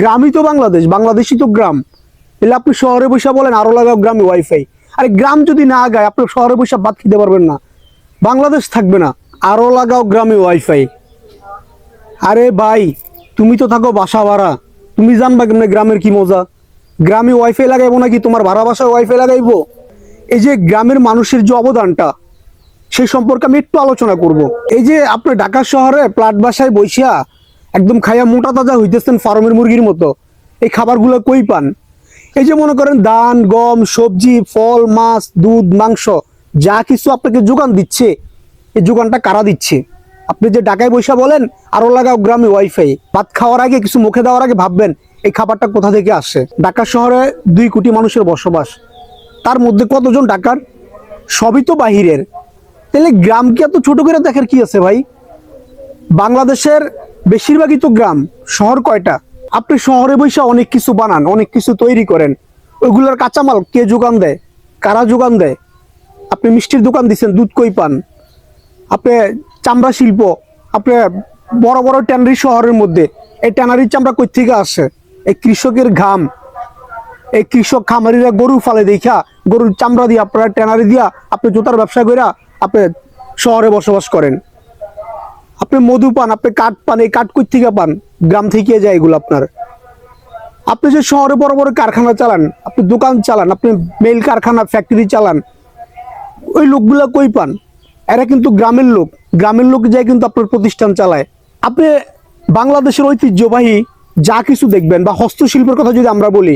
গ্রামই তো বাংলাদেশ, বাংলাদেশই তো গ্রাম। এলে আপনি শহরে বসে বলেন, আরও লাগাও গ্রামে ওয়াইফাই আরে গ্রাম যদি না আগায় আপনি শহরে বসে ভাত খেতে পারবেন না। বাংলাদেশ থাকবে না, আরও লাগাও গ্রামে ওয়াইফাই আরে ভাই, তুমি তো থাকো বাসা ভাড়া। তুমি জানবা কেমনে গ্রামের কি মজা? গ্রামে ওয়াইফাই লাগাইবো নাকি তোমার ভাড়া বাসায় ওয়াইফাই লাগাইবো? এই যে গ্রামের মানুষের যে অবদানটা, সেই সম্পর্কে আমি একটু আলোচনা করব। এই যে আপনি ঢাকা শহরে প্লাট বাসায় বসিয়া একদম খাইয়া মোটা তাজা হইতেছেন ফার্মের মুরগির মতো। এই খাবারগুলো কই পান? এই যে মনে করেন ধান, গম, সবজি, ফল, মাছ, দুধ, মাংস, যা কিছু আপনাকে যোগান দিচ্ছে, এই যোগানটা কারা দিচ্ছে? আপনি যে ঢাকায় বৈশা বলেন আরও লাগাও গ্রামে ওয়াইফাই ভাত খাওয়ার আগে, কিছু মুখে দেওয়ার আগে ভাববেন, এই খাবারটা কোথা থেকে আসে? ঢাকা শহরে দুই কোটি মানুষের বসবাস। তার মধ্যে কতজন ঢাকার? সবই তো বাহিরের। তাহলে গ্রামকে এত ছোট করে দেখার কি আছে ভাই? বাংলাদেশের বেশিরভাগই তো গ্রাম, শহর কয়টা? আপনি শহরে বসে অনেক কিছু বানান, অনেক কিছু তৈরি করেন। ওইগুলোর কাঁচামাল কে যোগান দেয়? কারা যোগান দেয়? আপনি মিষ্টির দোকান দিচ্ছেন দুধ কই পান? আপনি চামড়া শিল্প, আপনি বড় বড় ট্যানারি শহরের মধ্যে, এই ট্যানারির চামড়া কই থেকে আসে? এই কৃষকের ঘাম। এই কৃষক খামারিরা গরু ফালে দেখা গরুর চামড়া দিয়ে, আপনারা ট্যানারি দিয়া, আপনি জুতার ব্যবসা কইরা আপনি শহরে বসবাস করেন। আপনি মধু পান, আপনি কাঠ পান, এই কাঠ থেকে পান? গ্রাম থেকে যায় এগুলো আপনার। আপনি যে শহরে বড় বড় কারখানা চালান, আপনি দোকান চালান, আপনি মেল কারখানা ফ্যাক্টরি চালান, ওই লোকগুলা কই পান? এরা কিন্তু গ্রামের লোক। গ্রামের লোক যায় কিন্তু আপনার প্রতিষ্ঠান চালায়। আপনি বাংলাদেশের ঐতিহ্যবাহী যা কিছু দেখবেন, বা হস্তশিল্পের কথা যদি আমরা বলি,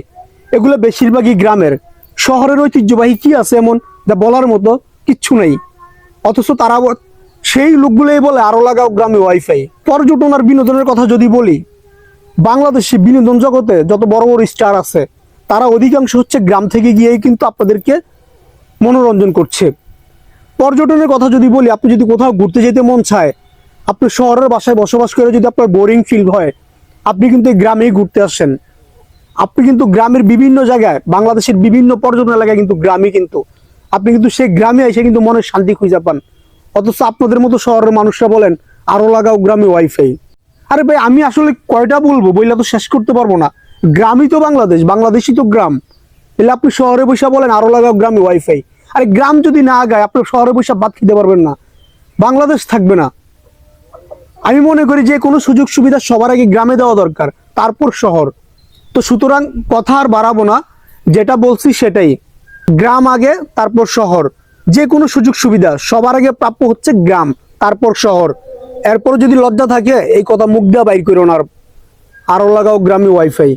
এগুলো বেশিরভাগই গ্রামের। শহরের ঐতিহ্যবাহী কি আছে এমন? যা বলার মতো কিচ্ছু নেই। অথচ তারা সেই লোকগুলোই বলে আরও লাগাও গ্রামে ওয়াইফাই পর্যটন আর বিনোদনের কথা যদি বলি, বাংলাদেশে বিনোদন জগতে যত বড় বড় স্টার আছে, তারা অধিকাংশ হচ্ছে গ্রাম থেকে গিয়েই কিন্তু আপনাদেরকে মনোরঞ্জন করছে। পর্যটনের কথা যদি বলি, আপনি যদি কোথাও ঘুরতে যেতে মন চায়, আপনি শহরের বাসায় বসবাস করে যদি আপনার বোরিং ফিল হয়, আপনি কিন্তু এই গ্রামেই ঘুরতে আসেন। আপনি কিন্তু গ্রামের বিভিন্ন জায়গায়, বাংলাদেশের বিভিন্ন পর্যটন এলাকায় কিন্তু গ্রামে কিন্তু, আপনি কিন্তু সেই গ্রামে এসে কিন্তু মনের শান্তি খুঁজে পান। অথচ আপনাদের মতো শহরের মানুষরা বলেন, আরও লাগাও গ্রামে ওয়াইফাই আরে ভাই, আমি আসলে কয়টা বলব? বইলা তো শেষ করতে পারব না। গ্রামই তো বাংলাদেশ, বাংলাদেশই তো গ্রাম। এলে আপনি শহরে বসে বলেন, আরও লাগাও গ্রামে ওয়াইফাই আরে গ্রাম যদি না আগায়, আপনি শহরে বসে ভাত খেতে পারবেন না। বাংলাদেশ থাকবে না। আমি মনে করি যে কোনো সুযোগ সুবিধা সবার আগে গ্রামে দেওয়া দরকার, তারপর শহর। তো সুতরাং কথা আর বাড়াবো না, যেটা বলছি সেটাই। গ্রাম আগে, তারপর শহর। যে কোনো সুযোগ সুবিধা সবার আগে প্রাপ্য হচ্ছে গ্রাম, তারপর শহর। এরপর যদি লজ্জা থাকে, এই কথা মুখ দেওয়া বাইর করো না আরও লাগাও গ্রামে ওয়াইফাই